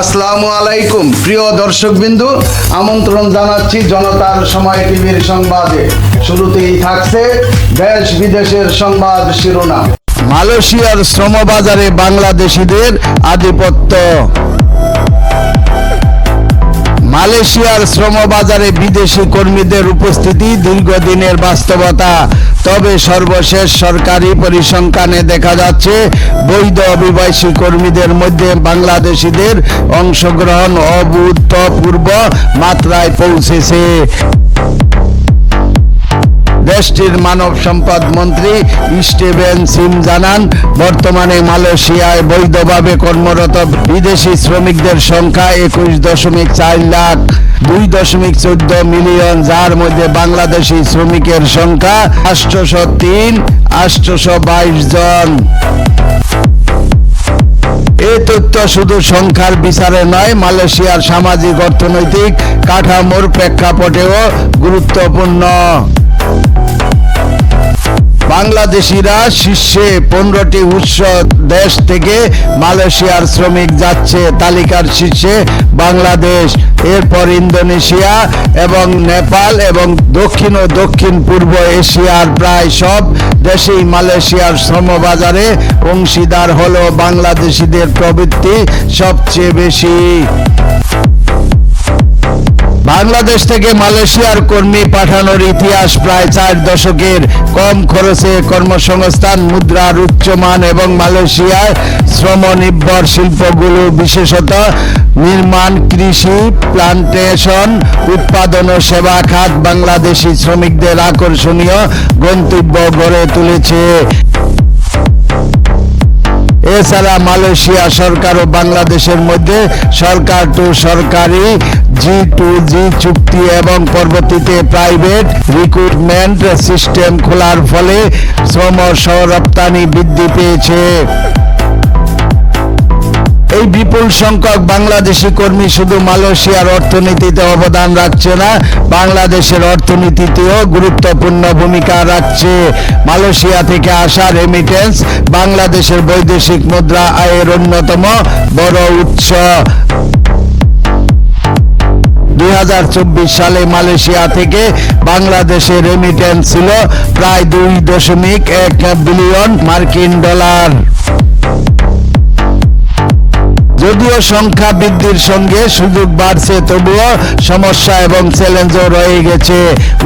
আসসালামু আলাইকুম, প্রিয় দর্শকবৃন্দ। আমন্ত্রণ জানাচ্ছি জনতার সময় টিভির সংবাদে। শুরুতেই থাকছে দেশ বিদেশের সংবাদ শিরোনাম। মালয়েশিয়ার শ্রমবাজারে বাংলাদেশিদের আধিপত্য। মালয়েশিয়ার শ্রমবাজারে বিদেশি কর্মীদের উপস্থিতি, দীর্ঘদিনের বাস্তবতা। তবে সর্বশেষ সরকারি পরিসংখ্যানে দেখা যাচ্ছে, বৈধ অভিবাসী কর্মীদের মধ্যে বাংলাদেশিদের অংশগ্রহণ অভূতপূর্ব মাত্রায় পৌঁছেছে। দেশটির মানব সম্পদ মন্ত্রী স্টিভেন সিম জানান, বর্তমানে মালয়েশিয়ায় বৈধভাবে কর্মরত বিদেশি শ্রমিকদের সংখ্যা একুশ দশমিক চার লাখ দুই দশমিক চোদ্দ মিলিয়ন, যার মধ্যে বাংলাদেশি শ্রমিকের সংখ্যা আটশোশো তিন, আটশোশো বাইশ জন। এই তথ্য শুধু সংখ্যার বিচারে নয়, মালয়েশিয়ার সামাজিক অর্থনৈতিক কাঠামোর প্রেক্ষাপটেও গুরুত্বপূর্ণ। বাংলাদেশিরা শীর্ষে পনেরোটি উৎস দেশ থেকে মালয়েশিয়ার শ্রমিক যাচ্ছে তালিকার শীর্ষে বাংলাদেশ, এরপর ইন্দোনেশিয়া এবং নেপাল এবং দক্ষিণ ও দক্ষিণ পূর্ব এশিয়ার প্রায় সব দেশেই মালয়েশিয়ার শ্রমবাজারে অংশীদার হলো বাংলাদেশিদের প্রবৃত্তি সবচেয়ে বেশি। বাংলাদেশ থেকে মালয়েশিয়ার কর্মী পাঠানোর ইতিহাস প্রায় চার দশকের কম খরচে কর্মসংস্থান মুদ্রার উচ্চমান এবং মালয়েশিয়ায় শ্রমনির্ভর শিল্পগুলো, বিশেষত নির্মাণ, কৃষি, প্লান্টেশন, উৎপাদন ও সেবা খাত বাংলাদেশি শ্রমিকদের আকর্ষণীয় গন্তব্য গড়ে তুলেছে। এছাড়া মালয়েশিয়া সরকার ও বাংলাদেশের মধ্যে সরকার টু সরকারি, জি টু জি চুক্তি এবং পরবর্তীতে প্রাইভেট রিক্রুটমেন্ট সিস্টেম খোলার ফলে শ্রম সহ রপ্তানি বৃদ্ধি পেয়েছে। এই বিপুল সংখ্যক বাংলাদেশি কর্মী শুধু মালয়েশিয়ার অর্থনীতিতে অবদান রাখছে না, বাংলাদেশের অর্থনীতিতেও গুরুত্বপূর্ণ ভূমিকা রাখছে। মালয়েশিয়া থেকে আসা রেমিটেন্স বাংলাদেশের বৈদেশিক মুদ্রা আয়ের অন্যতম বড় উৎস। দুই হাজার চব্বিশ সালে মালয়েশিয়া থেকে বাংলাদেশে রেমিটেন্স ছিল প্রায় দুই দশমিক এক বিলিয়ন মার্কিন ডলার। যদিও সংখ্যা বৃদ্ধির সঙ্গে সুযোগ বাড়ছে, তবুও সমস্যা এবং চ্যালেঞ্জও রয়ে গেছে।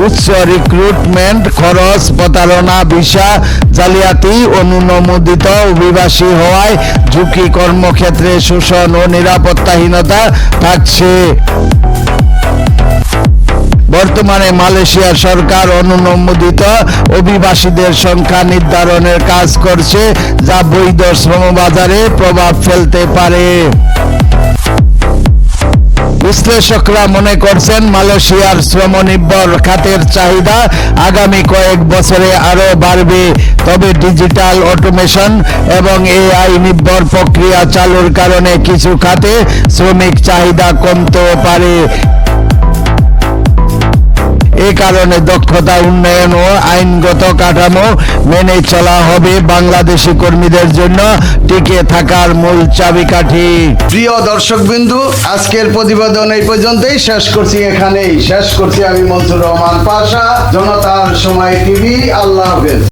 উচ্চ রিক্রুটমেন্ট খরচ, প্রতারণা, ভিসা, জালিয়াতি, অনুমোদিত অভিবাসী হওয়ায় ঝুঁকি কর্মক্ষেত্রে শোষণ ও নিরাপত্তাহীনতা থাকছে। বর্তমানে মালয়েশিয়া সরকার অনুমোদিত অভিবাসীদের সংখ্যা নির্ধারণের কাজ করছে, যা বৈধ শ্রমবাজারে প্রভাব ফেলতে পারে। বিশ্লেষকরা মনে করছেন মালয়েশিয়ার শ্রমনির্ভর খাতের চাহিদা আগামী কয়েক বছরে আরও বাড়বে, তবে ডিজিটাল অটোমেশন এবং এআই নির্ভর প্রক্রিয়া চালুর কারণে কিছু খাতে শ্রমিক চাহিদা কমতেও পারে। এ কারণে দক্ষতা, উন্নয়ন ও আইনগত কাঠামো মেনে চলা হবে বাংলাদেশি কর্মীদের জন্য টিকে থাকার মূল চাবিকাঠি। প্রিয় দর্শক বিন্দু আজকের প্রতিবেদন এই পর্যন্তই। শেষ করছি এখানেই। শেষ করছি আমি মনসুর রহমান পাশা, জনতার সময় টিভি। আল্লাহ হাফেজ।